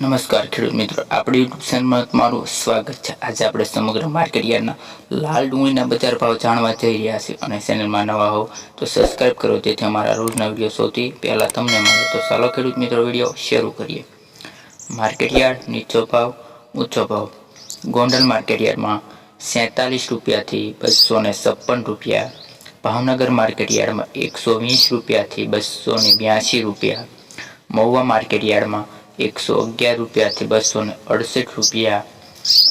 નમસ્કાર ખેડૂત મિત્રો, આપણી યુટ્યુબ ચેનલમાં તમારું સ્વાગત છે. આજે આપણે સમગ્ર માર્કેટ યાર્ડના લાલ ડુંગળીના બજાર ભાવ જાણવા જઈ રહ્યા છીએ અને ચેનલમાં નવા હો તો સબસ્ક્રાઇબ કરો, જેથી અમારા રોજના વીડિયો સૌથી પહેલાં તમને મળે. તો ચાલો ખેડૂત મિત્રો વીડિયો શરૂ કરીએ. માર્કેટ યાર્ડ, નીચો ભાવ, ઊંચો ભાવ. ગોંડલ માર્કેટ યાર્ડમાં સેતાલીસ રૂપિયાથી બસો ને છપ્પન રૂપિયા. ભાવનગર માર્કેટ યાર્ડમાં એકસો વીસ રૂપિયાથી બસો ને બ્યાસી રૂપિયા. મહુવા માર્કેટ યાર્ડમાં એકસો અગિયાર રૂપિયાથી બસો ને અડસઠ રૂપિયા.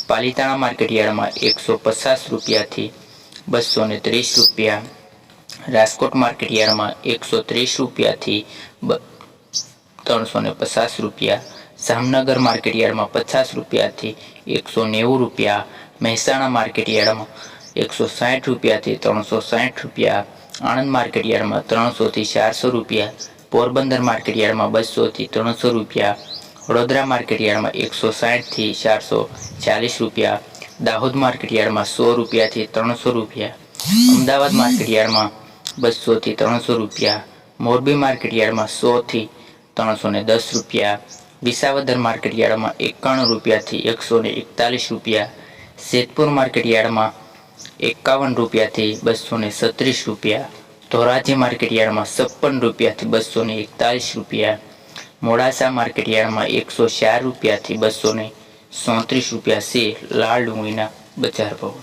પાલિતાણા માર્કેટયાર્ડમાં એકસો પચાસ રૂપિયાથી બસો ને ત્રીસ રૂપિયા. રાજકોટ માર્કેટ યાર્ડમાં એકસો ત્રીસ રૂપિયાથી ત્રણસો ને પચાસ રૂપિયા. જામનગર માર્કેટ યાર્ડમાં પચાસ રૂપિયાથી એકસો નેવું રૂપિયા. મહેસાણા માર્કેટ યાર્ડમાં એકસો સાઠ રૂપિયાથી ત્રણસો સાઠ રૂપિયા. આણંદ માર્કેટ યાર્ડમાં ત્રણસોથી ચારસો રૂપિયા. પોરબંદર માર્કેટ યાર્ડમાં બસોથી ત્રણસો રૂપિયા. વડોદરા માર્કેટ યાર્ડમાં એકસો સાઠથી ચારસો ચાલીસ રૂપિયા, દાહોદ માર્કેટ યાર્ડમાં સો રૂપિયાથી ત્રણસો રૂપિયા, અમદાવાદ માર્કેટ યાર્ડમાં બસોથી ત્રણસો રૂપિયા, મોરબી માર્કેટ યાર્ડમાં સોથી ત્રણસો ને દસ રૂપિયા, વિસાવદર માર્કેટ યાર્ડમાં એકાણું રૂપિયાથી એકસો ને એકતાલીસ રૂપિયા જેતપુર માર્કેટ યાર્ડમાં એકાવન રૂપિયાથી બસો ને સત્રીસ રૂપિયા, ધોરાજી માર્કેટ યાર્ડમાં છપ્પન રૂપિયાથી બસો ને એકતાલીસ રૂપિયા મોડાસા માર્કેટ યાર્ડમાં એકસો ચાર રૂપિયાથી બસો ને રૂપિયા છે. લાલ ડુંગળીના બજાર ભાવ.